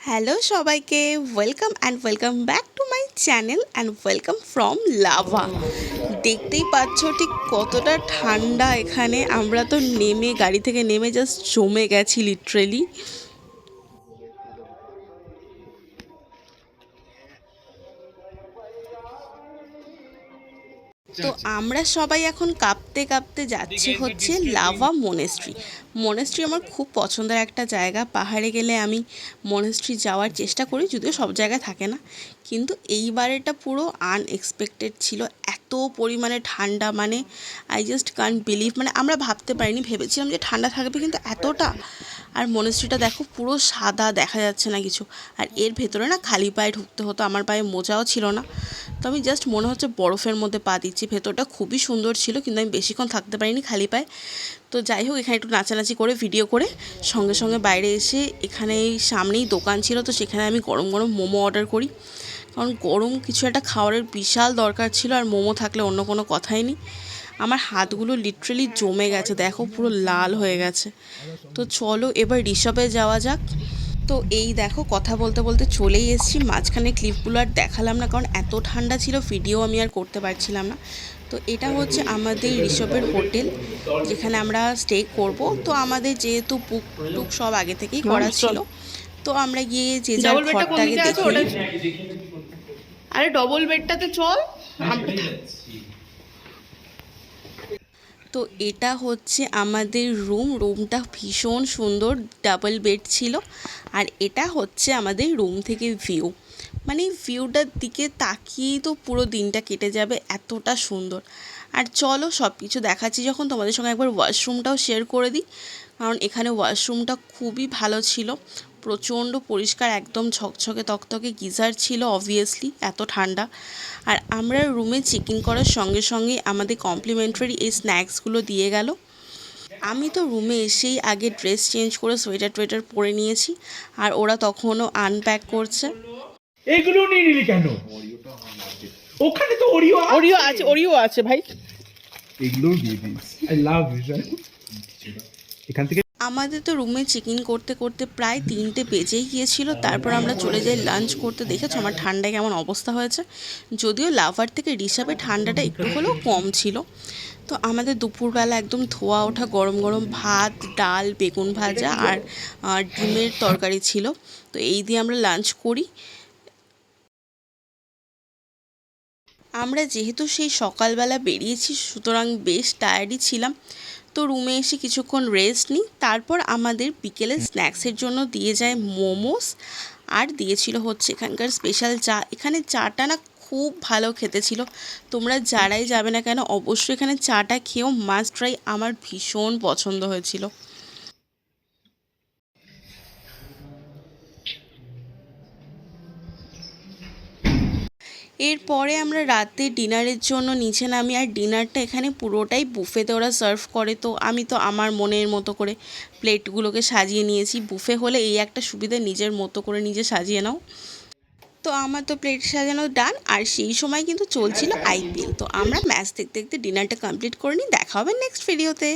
Hello সবাইকে welcome and welcome back to my channel and welcome from Lava দেখতেই পাচ্ছ ঠিক কতটা ঠান্ডা এখানে। আমরা তো নেমে, গাড়ি থেকে নেমে জাস্ট জমে গেছি লিটারেলি তো আমরা সবাই এখন কাঁপতে কাঁপতে যাচ্ছি হচ্ছে লাভা মনেস্ট্রি মনেস্ট্রি আমার খুব পছন্দের একটা জায়গা। পাহাড়ে গেলে আমি মনেস্ট্রি যাওয়ার চেষ্টা করি যদিও সব জায়গায় থাকে না। কিন্তু এইবারেটা পুরো আনএক্সপেক্টেড ছিল। এত পরিমাণে ঠান্ডা মানে আই জাস্ট কান বিলিভ মানে আমরা ভাবতে পারিনি ভেবেছিলাম যে ঠান্ডা থাকবে কিন্তু এতটা। আর মনেস্ট্রিটা দেখো পুরো সাদা দেখা যাচ্ছে না কিছু। আর এর ভেতরে না খালি পায়ে ঢুকতে হতো আমার পায়ে মোজাও ছিল না। তো আমি জাস্ট মনে হচ্ছে বরফের মধ্যে পা দিচ্ছি। ভেতরটা খুবই সুন্দর ছিল, কিন্তু আমি বেশিক্ষণ থাকতে পারিনি খালি পায়ে। তো যাই হোক, এখানে একটু নাচানাচি করে ভিডিও করে, সঙ্গে সঙ্গে বাইরে এসে এখানে সামনেই দোকান ছিল, তো সেখানে আমি গরম গরম মোমো অর্ডার করি। কারণ গরম কিছু একটা খাওয়ারের বিশাল দরকার ছিল, আর মোমো থাকলে অন্য কোনো কথাই নেই। আমার হাতগুলো লিটারেলি জমে গেছে, দেখো পুরো লাল হয়ে গেছে। তো চলো এবার ঋষভে যাওয়া যাক। তো এই দেখো কথা বলতে বলতে চলেই এসেছি। মাঝখানে ক্লিপগুলো আর দেখালাম না কারণ এত ঠান্ডা ছিল ভিডিও আমি আর করতে পারছিলাম না। তো এটা হচ্ছে আমাদের ঋষভের হোটেল যেখানে আমরা স্টে করব। তো আমাদের যেহেতু বুক টুক সব আগে থেকেই করা ছিল তো আমরা গিয়ে যে যার ঘরটাকে দেখে। আরে ডবল বেডটাতে চল আমরা তো এটা হচ্ছে আমাদের রুম রুমটা ভীষণ সুন্দর ডাবল বেড ছিল। আর এটা হচ্ছে আমাদের রুম থেকে ভিউ মানে ভিউটার দিকে তাকিয়েই তো পুরো দিনটা কেটে যাবে, এতটা সুন্দর। আর চলো সব কিছু দেখাচ্ছি, যখন তোমাদের সঙ্গে একবার ওয়াশরুমটাও শেয়ার করে দিই। কারণ এখানে ওয়াশরুমটা খুবই ভালো ছিল। প্রচণ্ড পরিষ্কার একদম ঝকঝকে তকতকে গিজার ছিল অবভিয়াসলি এত ঠান্ডা। আর আমরা রুমে চেক ইন করার সঙ্গে সঙ্গে আমাদের কমপ্লিমেন্টারি এই স্ন্যাক্সগুলো দিয়ে গেল। আমি তো রুমে এসেই আগে ড্রেস চেঞ্জ করে সোয়েটার টোয়েটার পরে নিয়েছি আর ওরা তখনও আনপ্যাক করছে। এগুলো নিয়ে নিলি কেন? ওখানে তো ওরিও ওরিও আছে ওরিও আছে ভাই। এগুলো দিয়ে দিস। আই লাভ এখান থেকে আমাদের তো রুমে চেক ইন করতে করতে প্রায় তিনটে বেজেই গিয়েছিল। তারপর আমরা চলে যাই লাঞ্চ করতে। দেখেছ আমার ঠান্ডায় কেমন অবস্থা হয়েছে? যদিও লাভার থেকে রিসাবে ঠান্ডাটা একটু হলেও কম ছিল। তো আমাদের দুপুরবেলা একদম ধোয়া ওঠা, গরম গরম ভাত, ডাল, বেগুন ভাজা আর ডিমের তরকারি ছিল। তো এই দিয়ে আমরা লাঞ্চ করি। আমরা যেহেতু সেই সকালবেলা বেরিয়েছি, সুতরাং বেশ টায়ার্ডই ছিলাম। তো রুমে এসে কিছুক্ষণ রেস্ট নিই, তারপর আমাদের বিকেলে স্ন্যাক্সের জন্য দিয়ে যায় মোমোস, আর দিয়েছিল হচ্ছে এখানকার স্পেশাল চা। এখানে চাটা না খুব ভালো খেতে ছিল। তোমরা যারাই যাবে না কেন, অবশ্যই এখানে চাটা খেয়েও মাস্ট ট্রাই আমার ভীষণ পছন্দ হয়েছিল। এরপরে আমরা রাতে ডিনারের জন্য নিচে নামি আর ডিনারটা এখানে পুরোটাই বুফেতে ওরা সার্ভ করে। তো আমি তো আমার মনের মতো করে প্লেটগুলোকে সাজিয়ে নিয়েছি। বুফে হলে এই একটা সুবিধা নিজের মতো করে নিজে সাজিয়ে নাও। তো আমার তো প্লেট সাজানো ডান, আর সেই সময় কিন্তু চলছিল আইপিএল। তো আমরা ম্যাচ দেখতে দেখতে ডিনারটা কমপ্লিট করে নিই। দেখা হবে নেক্সট ভিডিওতে।